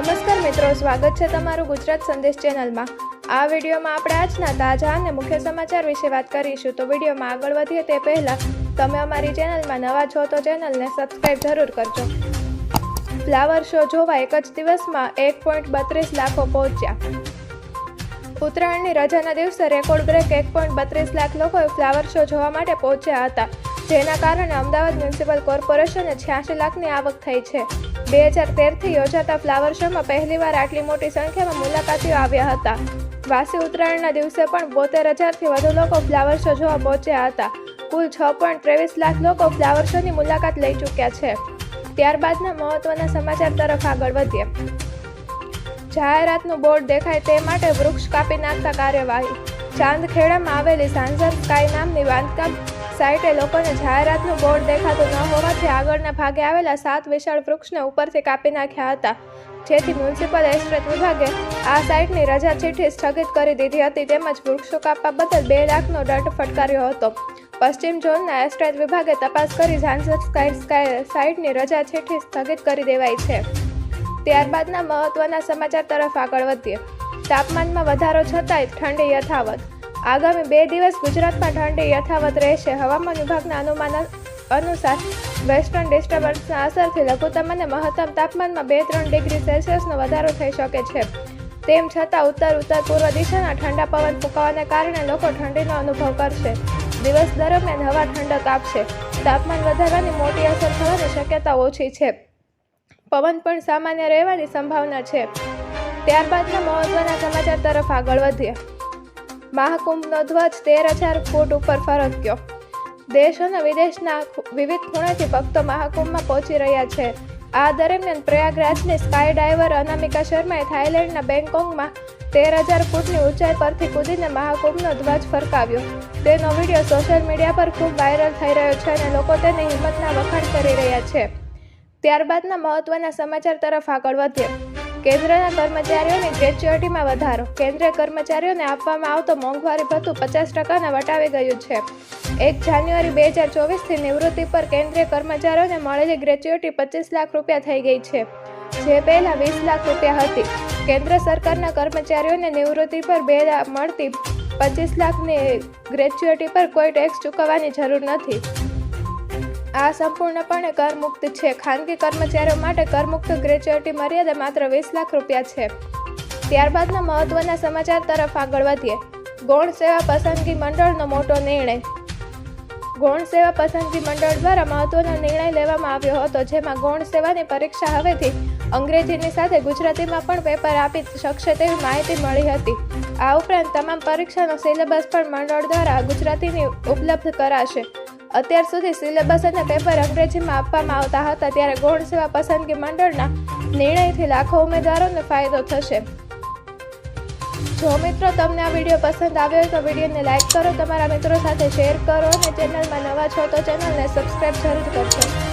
નમસ્કાર મિત્રો, સ્વાગત છે તમારું ગુજરાત સંદેશ ચેનલમાં. આ વિડીયોમાં આપણે આજના તાજા અને મુખ્ય સમાચાર વિશે વાત કરીશું. તો વિડીયોમાં આગળ વધીએ તે પહેલાં તમે અમારી ચેનલમાં નવા છો તો ચેનલને સબસ્ક્રાઇબ જરૂર કરજો. ફ્લાવર શો જોવા એક જ દિવસમાં એક પોઈન્ટ બત્રીસ લાખો પહોંચ્યા. ઉત્તરાયણની રજાના દિવસે રેકોર્ડ બ્રેક એક પોઈન્ટ બત્રીસ લાખ લોકોએ ફ્લાવર શો જોવા માટે પહોંચ્યા હતા. જેના કારણે અમદાવાદ મ્યુનિસિપલ કોર્પોરેશને છ્યાસી લાખની આવક થઈ છે. બે હજાર તેરથી યોજાતા ફ્લાવર શોમાં પહેલીવાર આટલી મોટી સંખ્યામાં મુલાકાતીઓ આવ્યા હતા. વાસી ઉત્તરાયણના દિવસે પણ બોતેર હજારથી વધુ લોકો ફ્લાવર શો જોવા પહોંચ્યા હતા. કુલ છ પોઈન્ટ ત્રેવીસ લાખ લોકો ફ્લાવર શોની મુલાકાત લઈ ચૂક્યા છે. ત્યારબાદના મહત્વના સમાચાર તરફ આગળ વધીએ. જાહેરાતનું બોર્ડ દેખાય તે માટે વૃક્ષ કાપી નાખતા કાર્યવાહી. ચાંદખેડામાં આવેલી સાંસદ સ્કાય નામની બાંધકામ સાઇટે લોકોને જાહેરાતનું બોર્ડ દેખાતું ન હોવાથી આગળના ભાગે આવેલા સાત વિશાળ વૃક્ષને ઉપરથી કાપી નાખ્યા હતા. જેથી મ્યુનિસિપલ એસ્ટેટ વિભાગે આ સાઇટની રજા ચિઠ્ઠી સ્થગિત કરી દીધી હતી. તેમજ વૃક્ષો કાપવા બદલ બે લાખનો દંડ ફટકાર્યો હતો. પશ્ચિમ ઝોનના એસ્ટેટ વિભાગે તપાસ કરી સ્કાય સ્કાય સાઇટની રજા ચીઠી સ્થગિત કરી દેવાઈ છે. ત્યારબાદના મહત્વના સમાચાર તરફ આગળ વધીએ. તાપમાનમાં વધારો છતાંય ઠંડી યથાવત. આગામી બે દિવસ ગુજરાતમાં ઠંડી યથાવત રહેશે. હવામાન વિભાગના અનુમાન અનુસાર વેસ્ટર્ન ડિસ્ટર્બન્સના અસરથી લઘુત્તમ અને મહત્તમ તાપમાનમાં બે ત્રણ ડિગ્રી સેલ્સિયસનો વધારો થઈ શકે છે. તેમ છતાં ઉત્તર ઉત્તર પૂર્વ દિશાના ઠંડા પવન ફૂંકાવાને કારણે લોકો ઠંડીનો અનુભવ કરશે. દિવસ દરમિયાન હવા ઠંડક આપશે. તાપમાન વધારવાની મોટી અસર થવાની શક્યતા ઓછી છે. પવન પણ સામાન્ય રહેવાની સંભાવના છે. ત્યારબાદના મહત્વના સમાચાર તરફ આગળ વધીએ. મહાકુંભનો ધ્વજ તેર હજાર ફૂટ ઉપર ફરક્યો દેશ અને વિદેશના વિવિધ ખૂણેથી ભક્તો મહાકુંભમાં પહોંચી રહ્યા છે. આ દરમિયાન પ્રયાગરાજની સ્કાય ડાઈવર અનામિકા શર્માએ થાઇલેન્ડના બેંગકોંગમાં તેર હજાર ફૂટની ઊંચાઈ પરથી કૂદીને મહાકુંભનો ધ્વજ ફરકાવ્યો. તેનો વીડિયો સોશિયલ મીડિયા પર ખૂબ વાયરલ થઈ રહ્યો છે અને લોકો તેની હિંમતના વખાણ કરી રહ્યા છે. ત્યારબાદના મહત્વના સમાચાર તરફ આગળ વધીએ. કેન્દ્રના કર્મચારીઓની ગ્રેચ્યુટીમાં વધારો. કેન્દ્રીય કર્મચારીઓને આપવામાં આવતો મોંઘવારી ભથ્થું પચાસ ટકાના વટાવી ગયું છે. એક જાન્યુઆરી બે હજાર ચોવીસથી નિવૃત્તિ પર કેન્દ્રીય કર્મચારીઓને મળેલી ગ્રેચ્યુટી પચીસ લાખ રૂપિયા થઈ ગઈ છે. જે પહેલાં વીસ લાખ રૂપિયા હતી. કેન્દ્ર સરકારના કર્મચારીઓને નિવૃત્તિ પર બે મળતી પચીસ લાખની ગ્રેચ્યુટી પર કોઈ ટેક્સ ચૂકવવાની જરૂર નથી. આ સંપૂર્ણપણે કરમુક્ત છે. ખાનગી કર્મચારીઓ માટે કરમુક્ત ગ્રેચ્યુટી મર્યાદા માત્ર વીસ લાખ રૂપિયા છે. ત્યારબાદના મહત્વના સમાચાર તરફ આગળ વધીએ. ગૌણ સેવા પસંદગી મંડળનો મોટો નિર્ણય. ગૌણ સેવા પસંદગી મંડળ દ્વારા મહત્વનો નિર્ણય લેવામાં આવ્યો હતો, જેમાં ગૌણ સેવાની પરીક્ષા હવેથી અંગ્રેજીની સાથે ગુજરાતીમાં પણ પેપર આપી શકશે તેવી માહિતી મળી હતી. આ ઉપરાંત તમામ પરીક્ષાનો સિલેબસ પણ મંડળ દ્વારા ગુજરાતીની ઉપલબ્ધ કરાશે. અત્યાર સુધી સિલેબસ અને પેપર અંગ્રેજીમાં આપવામાં આવતા હતા ત્યારે ગૌણ સેવા પસંદગી મંડળના નિર્ણયથી લાખો ઉમેદવારોને ફાયદો થશે. જો મિત્રો તમને આ વીડિયો પસંદ આવ્યો હોય તો વિડીયોને લાઇક કરો, તમારા મિત્રો સાથે શેર કરો અને ચેનલમાં નવા છો તો ચેનલને સબસ્ક્રાઈબ જરૂર કરજો.